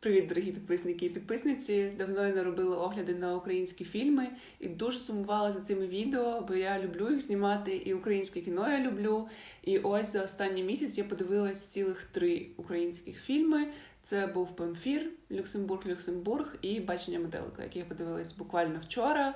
Привіт, дорогі підписники і підписниці. Давно я не робила огляди на українські фільми і дуже сумувала за цими відео, бо я люблю їх знімати, і українське кіно я люблю. І ось за останній місяць я подивилась цілих три українських фільми. Це був Памфір, Люксембург, Люксембург і Бачення метелика, які я подивилась буквально вчора.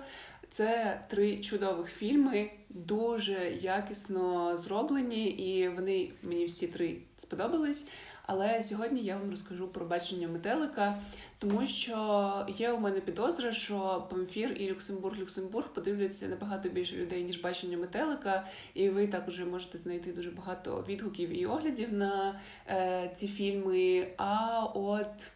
Це три чудових фільми, дуже якісно зроблені, і вони мені всі три сподобались. Але сьогодні я вам розкажу про бачення метелика, тому що є у мене підозра, що Памфір і Люксембург Люксембург подивляться набагато більше людей, ніж бачення метелика, і ви також можете знайти дуже багато відгуків і оглядів на е, ці фільми. А от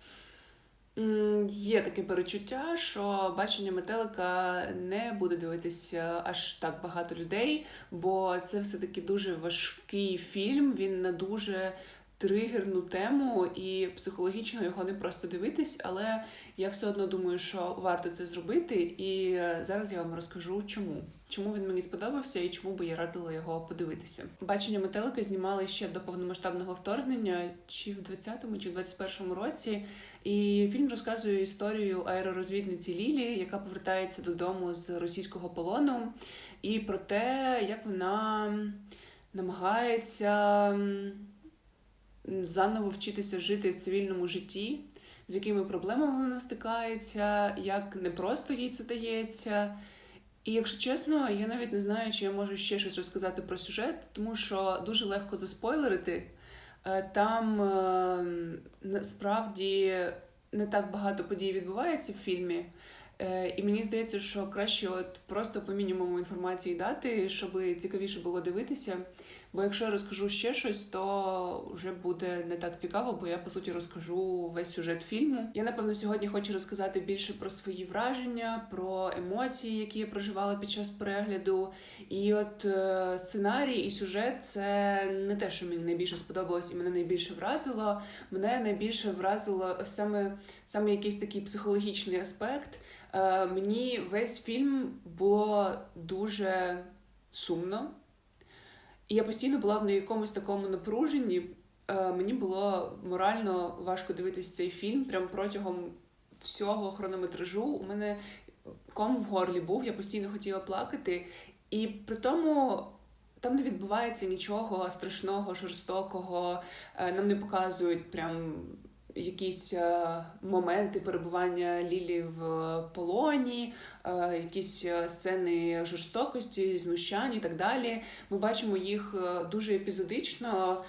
є таке перечуття, що бачення метелика не буде дивитися аж так багато людей, бо це все-таки дуже важкий фільм. Він на дуже тригерну тему, і психологічно його не просто дивитись, але я все одно думаю, що варто це зробити. І е, зараз я вам розкажу, чому. Чому він мені сподобався і чому би я радила його подивитися. Бачення метелика знімали ще до повномасштабного вторгнення, чи в 20-му, чи в 21-му році. І фільм розказує історію аеророзвідниці Лілі, яка повертається додому з російського полону, і про те, як вона намагається заново вчитися жити в цивільному житті, з якими проблемами вона стикається, як непросто їй це дається. І якщо чесно, я навіть не знаю, чи я можу ще щось розказати про сюжет, тому що дуже легко заспойлерити. Е, там е, насправді не так багато подій відбувається в фільмі. Е, і мені здається, що краще от просто по мінімуму інформації дати, щоб цікавіше було дивитися. Бо якщо я розкажу ще щось, то вже буде не так цікаво, бо я по суті розкажу весь сюжет фільму. Я напевно сьогодні хочу розказати більше про свої враження, про емоції, які я проживала під час перегляду. І от е, сценарій і сюжет це не те, що мені найбільше сподобалось і мене найбільше вразило. Мене найбільше вразило саме саме якийсь такий психологічний аспект. Е, мені весь фільм було дуже сумно. І я постійно була в якомусь такому напруженні. Е, мені було морально важко дивитися цей фільм прям протягом всього хронометражу. У мене ком в горлі був, я постійно хотіла плакати. І при тому там не відбувається нічого страшного, жорстокого. Е, нам не показують прям якісь е, моменти перебування Лілі в полоні, е, якісь е, сцени жорстокості, знущань і так далі. Ми бачимо їх дуже епізодично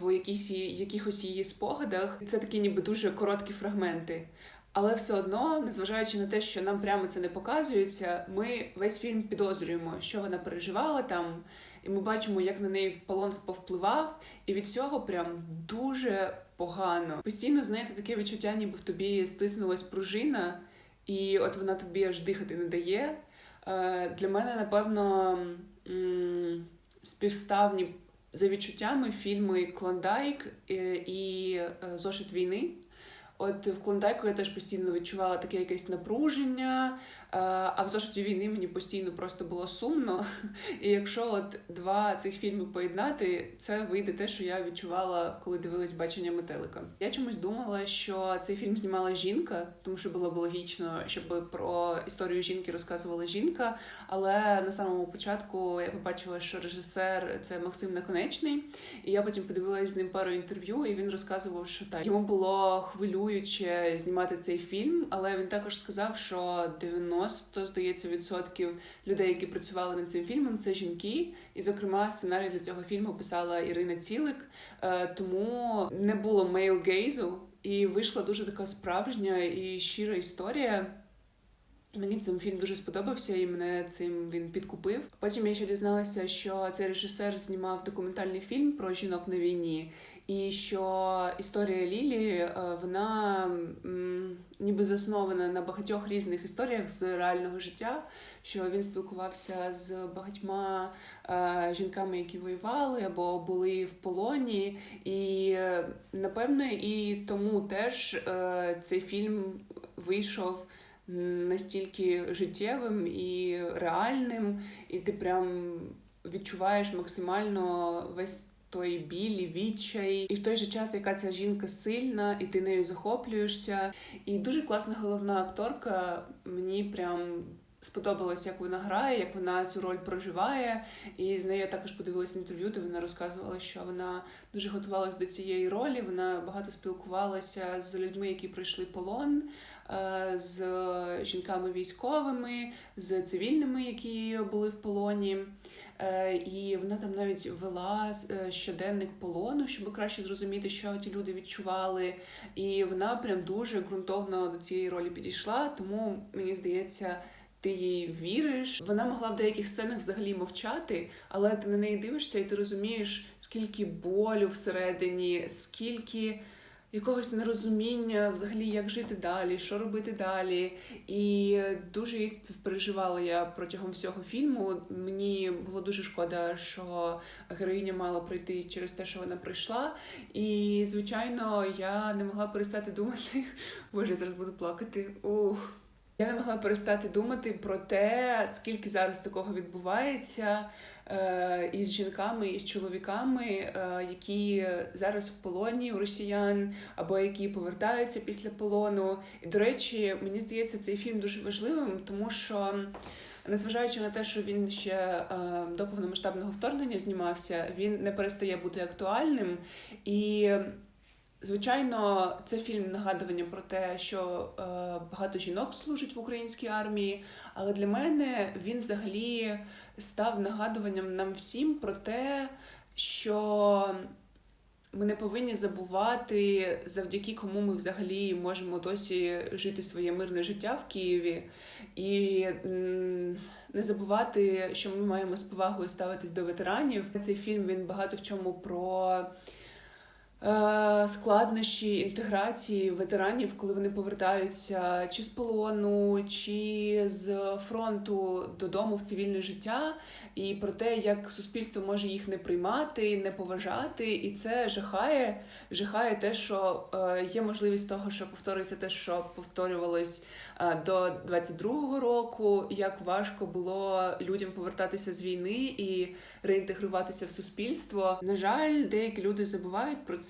в якісь, якихось її спогадах. Це такі, ніби дуже короткі фрагменти. Але все одно, незважаючи на те, що нам прямо це не показується, ми весь фільм підозрюємо, що вона переживала там, і ми бачимо, як на неї полон повпливав, і від цього прям дуже погано. Постійно знаєте, таке відчуття, ніби в тобі стиснулась пружина, і от вона тобі аж дихати не дає. Е, для мене, напевно, співставні за відчуттями фільми Клондайк і е, Зошит війни. От в Клондайку я теж постійно відчувала таке якесь напруження, а в зошиті війни мені постійно просто було сумно. І якщо от два цих фільми поєднати, це вийде те, що я відчувала, коли дивилась бачення метелика. Я чомусь думала, що цей фільм знімала жінка, тому що було б логічно, щоб про історію жінки розказувала жінка. Але на самому початку я побачила, що режисер це Максим Наконечний, і я потім подивилась з ним пару інтерв'ю, і він розказував, що так йому було хвилююче знімати цей фільм, але він також сказав, що 90 90, здається, відсотків людей, які працювали над цим фільмом, це жінки. І, зокрема, сценарій для цього фільму писала Ірина Цілик, е, тому не було мейл-гейзу, і вийшла дуже така справжня і щира історія. Мені цим фільм дуже сподобався, і мене цим він підкупив. Потім я ще дізналася, що цей режисер знімав документальний фільм про жінок на війні, і що історія Лілі е, вона ніби заснована на багатьох різних історіях з реального життя. Що він спілкувався з багатьма е, жінками, які воювали або були в полоні, і напевно і тому теж е, цей фільм вийшов настільки життєвим і реальним, і ти прям відчуваєш максимально весь той біль і відчай, і в той же час, яка ця жінка сильна, і ти нею захоплюєшся. І дуже класна головна акторка. Мені прям сподобалось, як вона грає, як вона цю роль проживає. І з нею я також подивилася інтерв'ю, де вона розказувала, що вона дуже готувалась до цієї ролі. Вона багато спілкувалася з людьми, які пройшли полон. Е, З жінками військовими, з цивільними, які були в полоні, Е, і вона там навіть вела е, щоденник полону, щоб краще зрозуміти, що ті люди відчували. І вона прям дуже ґрунтовно до цієї ролі підійшла. Тому мені здається, ти їй віриш. Вона могла в деяких сценах взагалі мовчати, але ти на неї дивишся, і ти розумієш, скільки болю всередині, скільки. Якогось нерозуміння взагалі, як жити далі, що робити далі. І дуже її співпереживала я протягом всього фільму. Мені було дуже шкода, що героїня мала пройти через те, що вона пройшла. І, звичайно, я не могла перестати думати. Боже, зараз буду плакати. Ух. Я не могла перестати думати про те, скільки зараз такого відбувається із жінками, і з чоловіками, е, які зараз в полоні у росіян, або які повертаються після полону. І до речі, мені здається, цей фільм дуже важливим, тому що. Незважаючи на те, що він ще е, до повномасштабного вторгнення знімався, він не перестає бути актуальним і Звичайно, це фільм нагадування про те, що е, багато жінок служать в українській армії, але для мене він взагалі став нагадуванням нам всім про те, що ми не повинні забувати, завдяки кому ми взагалі можемо досі жити своє мирне життя в Києві, і не забувати, що ми маємо з повагою ставитись до ветеранів. Цей фільм він багато в чому про. Е, складнощі інтеграції ветеранів, коли вони повертаються чи з полону, чи з фронту додому в цивільне життя, і про те, як суспільство може їх не приймати, не поважати, і це жахає, жахає те, що е, є можливість того, що повториться те, що повторювалось е, до 22-го року. Як важко було людям повертатися з війни і реінтегруватися в суспільство. На жаль, деякі люди забувають про це,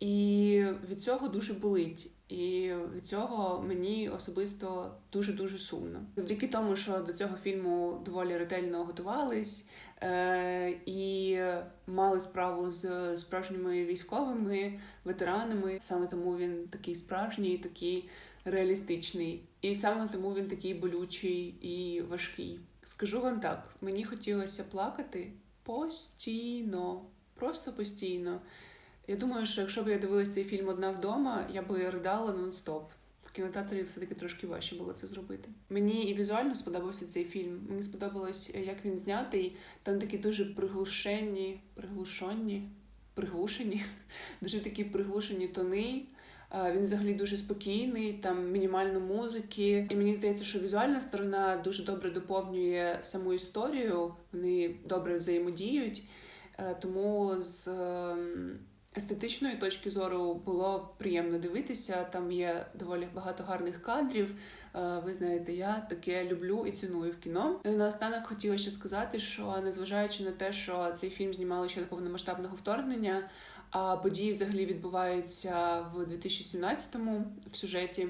і від цього дуже болить. І від цього мені особисто дуже дуже сумно. Завдяки тому, що до цього фільму доволі ретельно готувались е- і мали справу з справжніми військовими ветеранами. Саме тому він такий справжній, такий реалістичний, і саме тому він такий болючий і важкий. Скажу вам так: мені хотілося плакати постійно, просто постійно. Я думаю, що якщо б я дивилася цей фільм одна вдома, я би ридала нон-стоп. В кінотеатрі все-таки трошки важче було це зробити. Мені і візуально сподобався цей фільм. Мені сподобалось, як він знятий. Там такі дуже приглушені, приглушені, приглушені, дуже такі приглушені тони. Він взагалі дуже спокійний, там мінімально музики. І мені здається, що візуальна сторона дуже добре доповнює саму історію. Вони добре взаємодіють. Е, тому з ем, естетичної точки зору було приємно дивитися. Там є доволі багато гарних кадрів. Е, ви знаєте, я таке люблю і ціную в кіно. І наостанок хотіла ще сказати, що незважаючи на те, що цей фільм знімали ще до повномасштабного вторгнення, а події взагалі відбуваються в 2017-му в сюжеті.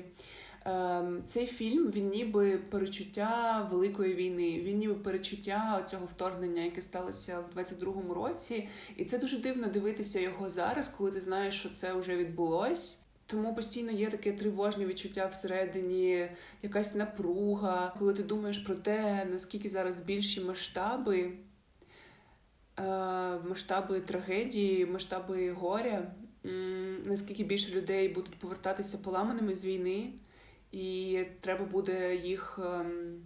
Ем, цей фільм він ніби перечуття великої війни. Він ніби перечуття цього вторгнення, яке сталося в 22-му році, і це дуже дивно дивитися його зараз, коли ти знаєш, що це вже відбулось. Тому постійно є таке тривожне відчуття всередині, якась напруга, коли ти думаєш про те, наскільки зараз більші масштаби, е, масштаби трагедії, масштаби горя, наскільки більше людей будуть повертатися поламаними з війни і треба буде їх ем,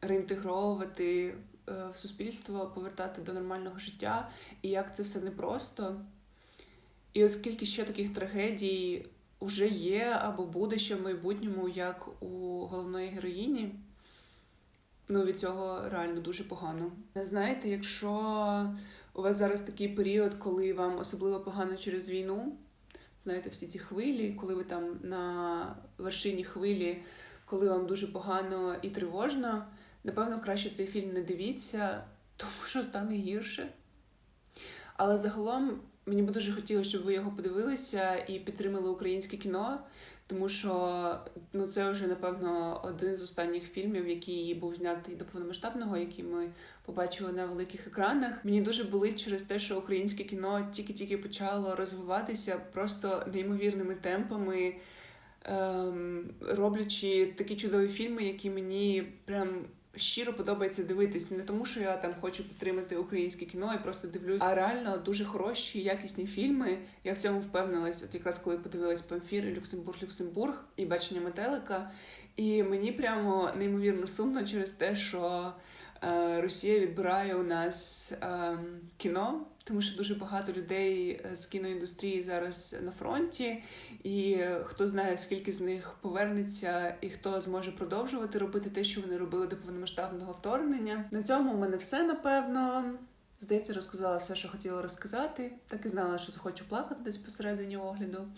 реінтегровувати е, в суспільство, повертати до нормального життя, і як це все непросто. І оскільки ще таких трагедій вже є або буде ще в майбутньому, як у головної героїні, ну від цього реально дуже погано. Знаєте, якщо у вас зараз такий період, коли вам особливо погано через війну знаєте, всі ці хвилі, коли ви там на вершині хвилі, коли вам дуже погано і тривожно, напевно, краще цей фільм не дивіться, тому що стане гірше. Але загалом мені би дуже хотілося, щоб ви його подивилися і підтримали українське кіно, тому що ну це вже напевно один з останніх фільмів, який був знятий до повномасштабного, який ми побачили на великих екранах. Мені дуже болить через те, що українське кіно тільки-тільки почало розвиватися просто неймовірними темпами, ем, роблячи такі чудові фільми, які мені прям. Щиро подобається дивитись не тому, що я там хочу підтримати українське кіно і просто дивлюсь, а реально дуже хороші, якісні фільми. Я в цьому впевнилась, от якраз коли подивилась Памфір, Люксембург, Люксембург і бачення метелика. І мені прямо неймовірно сумно через те, що е, Росія відбирає у нас е, кіно, тому що дуже багато людей з кіноіндустрії зараз на фронті, і хто знає, скільки з них повернеться, і хто зможе продовжувати робити те, що вони робили до повномасштабного вторгнення. На цьому у мене все напевно. Здається, розказала все, що хотіла розказати. Так і знала, що захочу плакати десь посередині огляду.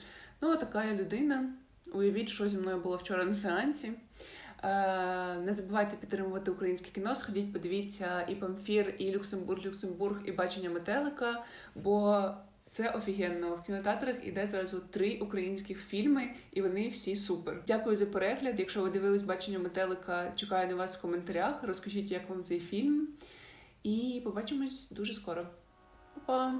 Ну, а така я людина. Уявіть, що зі мною було вчора на сеансі. Е, Не забувайте підтримувати українське кіно. Сходіть, подивіться і Памфір, і Люксембург, Люксембург, і бачення метелика. Бо це офігенно. В кінотеатрах іде зараз от три українських фільми, і вони всі супер. Дякую за перегляд. Якщо ви дивились бачення метелика, чекаю на вас в коментарях. Розкажіть, як вам цей фільм. І побачимось дуже скоро. Па-па!